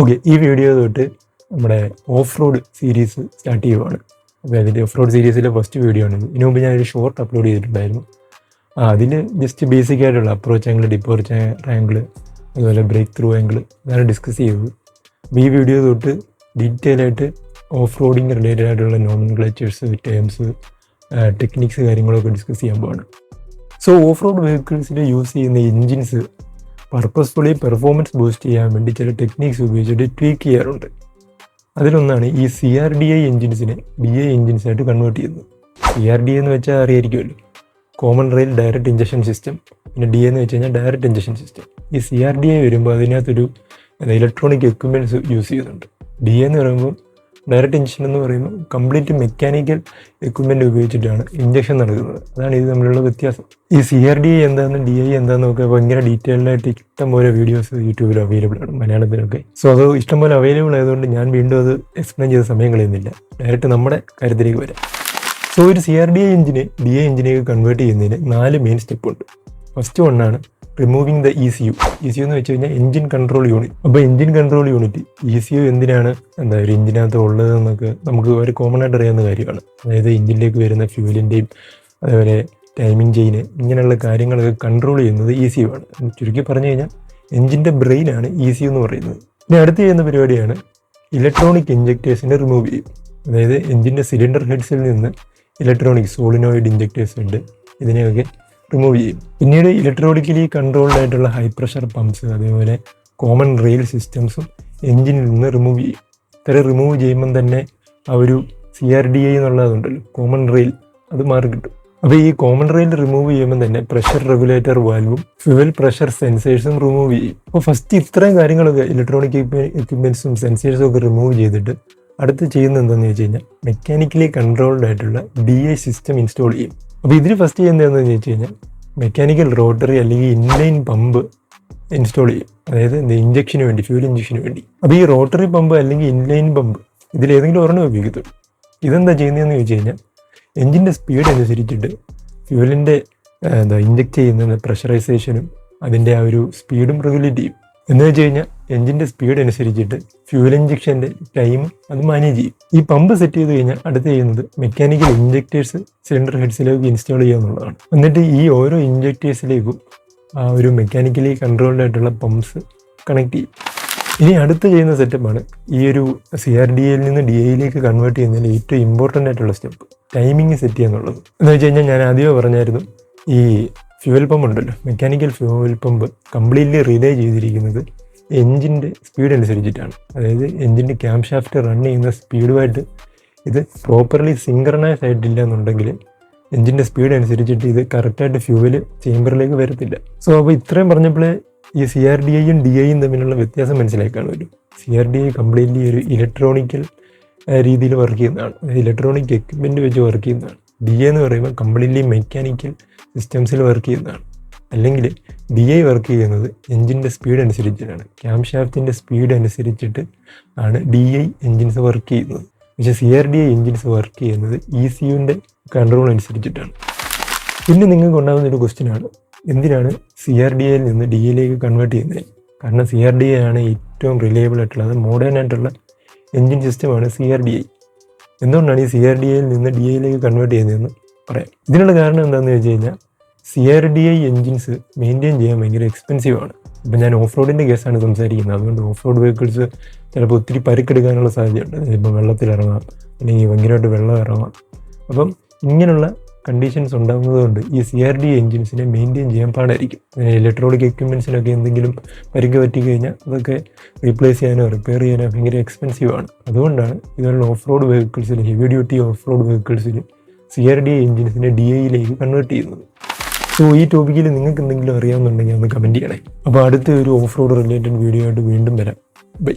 Okay ഈ video തൊട്ട് നമ്മുടെ ഓഫ് റോഡ് സീരീസ് സ്റ്റാർട്ട് ചെയ്യുവാണ്. അപ്പോൾ അതിന്റെ ഓഫ് റോഡ് സീരീസിലെ ഫസ്റ്റ് വീഡിയോ ആണ്. ഇത്. ഇതിനു മുമ്പ് ഞാനൊരു ഷോർട്ട് അപ്ലോഡ് ചെയ്തിട്ടുണ്ടായിരുന്നു. ആ അതിന് ജസ്റ്റ് ബേസിക് ആയിട്ടുള്ള അപ്രോച്ച് ആംഗിൾ ഡിപ്പോർച്ച് ആംഗിൾ അതുപോലെ ബ്രേക്ക് ത്രൂ ആംഗിൾ അതാണ് ഡിസ്കസ് ചെയ്തത്. അപ്പോൾ ഈ വീഡിയോ തൊട്ട് ഡീറ്റെയിൽ ആയിട്ട് ഓഫ് റോഡിങ് റിലേറ്റഡ് ആയിട്ടുള്ള നോമിൻ ക്ലച്ചേഴ്സ് ടേംസ് ടെക്നിക്സ് കാര്യങ്ങളൊക്കെ ഡിസ്കസ് ചെയ്യാൻ പോവാണ്. സോ ഓഫ് റോഡ് വെഹിക്കിൾസിൽ യൂസ് ചെയ്യുന്ന എൻജിൻസ് പർപ്പസ്ഫുള്ളി പെർഫോമൻസ് ബൂസ്റ്റ് ചെയ്യാൻ വേണ്ടി ചില ടെക്നീക്സ് ഉപയോഗിച്ചിട്ട് ട്വീക്ക് ചെയ്യാറുണ്ട്. അതിലൊന്നാണ് ഈ സി ആർ ഡി ഐ എൻജിൻസിനെ ഡി ഐ എൻജിൻസായിട്ട് കൺവേർട്ട് ചെയ്യുന്നത്. സി ആർ ഡി എന്ന് വെച്ചാൽ അറിയായിരിക്കുമല്ലോ. Common rail direct injection system പിന്നെ ഡി എന്ന് വെച്ച് കഴിഞ്ഞാൽ ഡയറക്റ്റ് ഇഞ്ചക്ഷൻ സിസ്റ്റം ഈ സി ആർ ഡി ഐ വരുമ്പോൾ അതിനകത്തൊരു ഇലക്ട്രോണിക് എക്യുപ്മെന്റ്സ് യൂസ് ചെയ്യുന്നുണ്ട്. ഡി എന്ന് പറയുമ്പോൾ ഡയറക്റ്റ് ഇഞ്ചക്ഷൻ എന്ന് പറയുമ്പോൾ കംപ്ലീറ്റ് മെക്കാനിക്കൽ എക്യുപ്മെന്റ് ഉപയോഗിച്ചിട്ടാണ് ഇഞ്ചക്ഷൻ നടക്കുന്നത്. അതാണ് ഇത് തമ്മിലുള്ള വ്യത്യാസം. ഈ സി ആർ ഡി എന്താണെന്ന് ഡി ഐ എന്താണെന്ന് ഒക്കെ ഭയങ്കര ഡീറ്റെയിൽഡായിട്ട് ഇഷ്ടം ഇഷ്ടംപോലെ വീഡിയോസ് യൂട്യൂബിൽ അവൈലബിൾ ആണ് മലയാളത്തിലൊക്കെ. സോ അത് ഇഷ്ടംപോലെ അവൈലബിൾ ആയതുകൊണ്ട് ഞാൻ വീണ്ടും അത് എക്സ്പ്ലെയിൻ ചെയ്ത സമയം കളയുന്നില്ല. ഡയറക്റ്റ് നമ്മുടെ കാര്യത്തിലേക്ക് വരാം. സോ ഒരു സി ആർ ഡി എഞ്ചിനെ ഡി ഐ എഞ്ചിനേക്ക് കൺവേർട്ട് ചെയ്യുന്നതിന് നാല് മെയിൻ സ്റ്റെപ്പ് ഉണ്ട്. First വണ്ണാണ് removing the E C U E C U എന്ന് വെച്ച് കഴിഞ്ഞാൽ എഞ്ചിൻ കൺട്രോൾ യൂണിറ്റ് അപ്പോൾ engine control unit E C U എന്തിനാണ്? എന്താ ഒരു എഞ്ചിനകത്ത് ഉള്ളത് എന്നൊക്കെ നമുക്ക് ഒരു കോമൺ ആയിട്ട് അറിയാവുന്ന കാര്യമാണ്. അതായത് എഞ്ചിനിലേക്ക് വരുന്ന ഫ്യൂലിന്റെയും അതേപോലെ ടൈമിംഗ് ചെയിൻ ഇങ്ങനെയുള്ള കാര്യങ്ങളൊക്കെ കൺട്രോൾ ചെയ്യുന്നത് ഇ സി യു ആണ്. ചുരുക്കി പറഞ്ഞു കഴിഞ്ഞാൽ എഞ്ചിന്റെ ബ്രെയിനാണ് ഇ സി യു എന്ന് പറയുന്നത്. ഇനി അടുത്ത് ചെയ്യുന്ന പരിപാടിയാണ് ഇലക്ട്രോണിക് ഇഞ്ചക്ടേഴ്സിനെ റിമൂവ് ചെയ്യും. അതായത് എഞ്ചിന്റെ സിലിണ്ടർ ഹെഡ്സിൽ നിന്ന് ഇലക്ട്രോണിക് സോളിനോയിഡ് ഇഞ്ചക്ടേഴ്സ് ഉണ്ട്. ഇതിനെയൊക്കെ റിമൂവ് ചെയ്യും. പിന്നീട് ഇലക്ട്രോണിക്കലി കൺട്രോൾഡ് ആയിട്ടുള്ള ഹൈ പ്രഷർ പമ്പ്സ് അതേപോലെ കോമൺ റെയിൽ സിസ്റ്റംസും എഞ്ചിനിൽ നിന്ന് റിമൂവ് ചെയ്യും. ഇത്തരം റിമൂവ് ചെയ്യുമ്പം തന്നെ ആ ഒരു സി ആർ ഡി ഐ എന്നുള്ളതുണ്ടല്ലോ കോമൺ റെയിൽ അത് മാറി കിട്ടും. അപ്പോൾ ഈ കോമൺ റെയിൽ റിമൂവ് ചെയ്യുമ്പോൾ തന്നെ പ്രഷർ റെഗുലേറ്റർ വാൽവും ഫ്യുവൽ പ്രഷർ സെൻസേഴ്സും റിമൂവ് ചെയ്യും. അപ്പോൾ ഫസ്റ്റ് ഇത്രയും കാര്യങ്ങളൊക്കെ ഇലക്ട്രോണിക് എക്യുപ്മെന്റ്സും സെൻസേഴ്സും ഒക്കെ റിമൂവ് ചെയ്തിട്ട് അടുത്ത് ചെയ്യുന്നത് എന്താണെന്ന് വെച്ച് കഴിഞ്ഞാൽ മെക്കാനിക്കലി കൺട്രോൾഡ് ആയിട്ടുള്ള ഡി ഐ സിസ്റ്റം ഇൻസ്റ്റാൾ ചെയ്യും. അപ്പോൾ ഇതിൽ ഫസ്റ്റ് ചെയ്യുന്നതെന്ന് ചോദിച്ചു കഴിഞ്ഞാൽ മെക്കാനിക്കൽ റോട്ടറി അല്ലെങ്കിൽ ഇൻലൈൻ പമ്പ് ഇൻസ്റ്റാൾ ചെയ്യും. അതായത് ഇഞ്ചക്ഷന് വേണ്ടി ഫ്യൂൽ ഇഞ്ചക്ഷന് വേണ്ടി. അപ്പോൾ ഈ റോട്ടറി പമ്പ് അല്ലെങ്കിൽ ഇൻലൈൻ പമ്പ് ഇതിൽ ഏതെങ്കിലും ഒരെണ്ണം ഉപയോഗിക്കത്തുള്ളൂ. ഇതെന്താ ചെയ്യുന്നതെന്ന് ചോദിച്ചു കഴിഞ്ഞാൽ എഞ്ചിന്റെ സ്പീഡ് അനുസരിച്ചിട്ട് ഫ്യൂലിന്റെ എന്താ ഇഞ്ചക്ട് ചെയ്യുന്ന പ്രഷറൈസേഷനും അതിന്റെ ആ ഒരു സ്പീഡും റെഗുലേറ്റ് ചെയ്യും. എന്ന് വെച്ച് കഴിഞ്ഞാൽ എഞ്ചിന്റെ സ്പീഡ് അനുസരിച്ചിട്ട് ഫ്യൂൽ ഇഞ്ചക്ഷന്റെ ടൈം അത് മാനേജ് ചെയ്യും. ഈ പമ്പ് സെറ്റ് ചെയ്ത് കഴിഞ്ഞാൽ അടുത്ത് ചെയ്യുന്നത് മെക്കാനിക്കൽ ഇഞ്ചക്ടേഴ്സ് സിലിണ്ടർ ഹെഡ്സിലേക്ക് ഇൻസ്റ്റാൾ ചെയ്യുക എന്നുള്ളതാണ്. എന്നിട്ട് ഈ ഓരോ ഇഞ്ചക്ടേഴ്സിലേക്കും ഒരു മെക്കാനിക്കലി കൺട്രോൾഡ് ആയിട്ടുള്ള പമ്പ്സ് കണക്ട് ചെയ്യും. ഇനി അടുത്ത് ചെയ്യുന്ന സെറ്റപ്പാണ് ഈ ഒരു സി ആർ ഡി എയിൽ നിന്ന് ഡി ഐയിലേക്ക് കൺവേർട്ട് ചെയ്യുന്നതിൽ ഏറ്റവും ഇമ്പോർട്ടന്റ് ആയിട്ടുള്ള സ്റ്റെപ്പ് ടൈമിങ് സെറ്റ് ചെയ്യുക എന്നുള്ളത്. എന്ന് വെച്ച് കഴിഞ്ഞാൽ ഞാൻ ആദ്യമേ പറഞ്ഞായിരുന്നു ഈ ഫ്യൂവൽ പമ്പ് ഉണ്ടല്ലോ. Mechanical fuel pump completely rely ചെയ്തിരിക്കുന്നത് എഞ്ചിന്റെ സ്പീഡ് അനുസരിച്ചിട്ടാണ്. അതായത് എഞ്ചിന്റെ ക്യാം ഷാഫ്റ്റ് റൺ ചെയ്യുന്ന സ്പീഡുമായിട്ട് ഇത് പ്രോപ്പർലി സിങ്ക്രണൈസ് ആയിട്ടില്ല എന്നുണ്ടെങ്കിൽ എഞ്ചിന്റെ സ്പീഡ് അനുസരിച്ചിട്ട് ഇത് കറക്റ്റായിട്ട് ഫ്യൂവൽ ചേമ്പറിലേക്ക് വരത്തില്ല. സോ അപ്പോൾ ഇത്രയും പറഞ്ഞപ്പോഴേ ഈ സി ആർ ഡി ഐയും ഡി ഐയും തമ്മിലുള്ള വ്യത്യാസം മനസ്സിലാക്കാൻ വരും C R D I completely ഒരു ഇലക്ട്രോണിക്കൽ രീതിയിൽ വർക്ക് ചെയ്യുന്നതാണ്. ഇലക്ട്രോണിക് എക്യുപ്മെന്റ് വെച്ച് വർക്ക് ചെയ്യുന്നതാണ്. ഡി എന്ന് പറയുമ്പോൾ കംപ്ലീറ്റ്ലി മെക്കാനിക്കൽ സിസ്റ്റംസിൽ വർക്ക് ചെയ്യുന്നതാണ്. അല്ലെങ്കിൽ ഡി ഐ വർക്ക് ചെയ്യുന്നത് എഞ്ചിന്റെ സ്പീഡ് അനുസരിച്ചിട്ടാണ്. ക്യാം ഷാഫ്റ്റിന്റെ സ്പീഡ് അനുസരിച്ചിട്ട് ആണ് ഡി ഐ എഞ്ചിൻസ് വർക്ക് ചെയ്യുന്നത്. പക്ഷേ C R D I engines work ചെയ്യുന്നത് ഇ സി യുവിന്റെ കൺട്രോൾ അനുസരിച്ചിട്ടാണ്. പിന്നെ നിങ്ങൾക്ക് ഉണ്ടാകുന്ന ഒരു ക്വസ്റ്റ്യൻ ആണ്. എന്തിനാണ് സി ആർ ഡി ഐയിൽ നിന്ന് ഡി എയിലേക്ക് കൺവേർട്ട് ചെയ്യുന്നത്? കാരണം സി ആർ ഡി ഐ ആണ് ഏറ്റവും റിലയബിൾ ആയിട്ടുള്ളത് മോഡേൺ ആയിട്ടുള്ള എഞ്ചിൻ സിസ്റ്റമാണ് സി ആർ ഡി ഐ എന്തുകൊണ്ടാണ് ഈ സി ആർ ഡി ഐയിൽ നിന്ന് ഡി ഐയിലേക്ക് കൺവേർട്ട് ചെയ്യുന്നതെന്ന് പറയാം. ഇതിനുള്ള കാരണം എന്താണെന്ന് വെച്ച് കഴിഞ്ഞാൽ C R D I engines maintain ചെയ്യാൻ ഭയങ്കര എക്സ്പെൻസീവ് ആണ്. ഇപ്പം ഞാൻ ഓഫ് റോഡിന്റെ കേസാണ് സംസാരിക്കുന്നത്. അതുകൊണ്ട് ഓഫ് റോഡ് വെഹിക്കിൾസ് ചിലപ്പോൾ ഒത്തിരി പരുക്കെടുക്കാനുള്ള സാധ്യതയുണ്ട്. ചിലപ്പോൾ വെള്ളത്തിൽ ഇറങ്ങാം അല്ലെങ്കിൽ ഭയങ്കരമായിട്ട് വെള്ളം ഇറങ്ങാം. അപ്പം ഇങ്ങനെയുള്ള കണ്ടീഷൻസ് ഉണ്ടാകുന്നതുകൊണ്ട് ഈ സി ആർ ഡി എൻജിൻസിനെ മെയിന്റെയിൻ ചെയ്യാൻ പാടായിരിക്കും. ഇലക്ട്രോണിക് എക്യുപ്മെൻസിനൊക്കെ എന്തെങ്കിലും പരിക്ക് പറ്റി കഴിഞ്ഞാൽ അതൊക്കെ റീപ്ലേസ് ചെയ്യാനോ റിപ്പയർ ചെയ്യാനോ ഭയങ്കര എക്സ്പെൻസീവ് ആണ്. അതുകൊണ്ടാണ് ഇതുപോലുള്ള ഓഫ് റോഡ് വെഹിക്കിൾസിൽ ഹെവി ഡ്യൂട്ടി ഓഫ് റോഡ് വെഹിക്കിൾസിൽ സി ആർ ഡി എഞ്ചിൻസിനെ ഡി ഐയിലേക്ക് കൺവേർട്ട് ചെയ്യുന്നത്. സോ ഈ ടോപ്പിക്കിൽ നിങ്ങൾക്ക് എന്തെങ്കിലും അറിയാമെന്നുണ്ടെങ്കിൽ ഒന്ന് കമന്റ് ചെയ്യണേ. അപ്പോൾ അടുത്ത ഒരു ഓഫ് റോഡ് റിലേറ്റഡ് വീഡിയോ ആയിട്ട് വീണ്ടും വരാം. ബൈ